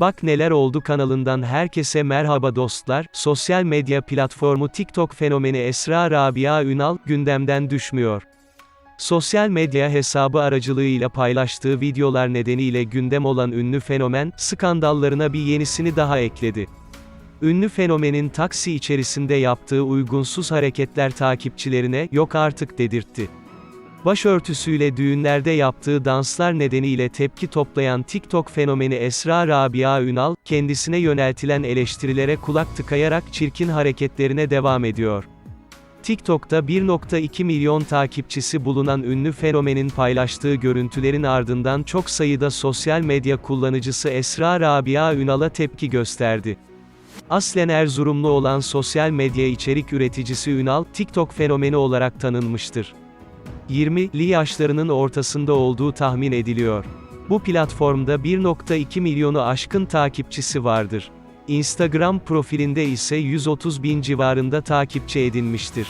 Bak Neler Oldu kanalından herkese merhaba dostlar. Sosyal medya platformu TikTok fenomeni Esra Rabia Ünal, gündemden düşmüyor. Sosyal medya hesabı aracılığıyla paylaştığı videolar nedeniyle gündem olan ünlü fenomen, skandallarına bir yenisini daha ekledi. Ünlü fenomenin taksi içerisinde yaptığı uygunsuz hareketler takipçilerine, yok artık dedirtti. Başörtüsüyle düğünlerde yaptığı danslar nedeniyle tepki toplayan TikTok fenomeni Esra Rabia Ünal, kendisine yöneltilen eleştirilere kulak tıkayarak çirkin hareketlerine devam ediyor. TikTok'ta 1.2 milyon takipçisi bulunan ünlü fenomenin paylaştığı görüntülerin ardından çok sayıda sosyal medya kullanıcısı Esra Rabia Ünal'a tepki gösterdi. Aslen Erzurumlu olan sosyal medya içerik üreticisi Ünal, TikTok fenomeni olarak tanınmıştır. 20'li yaşlarının ortasında olduğu tahmin ediliyor. Bu platformda 1.2 milyonu aşkın takipçisi vardır. Instagram profilinde ise 130 bin civarında takipçi edinmiştir.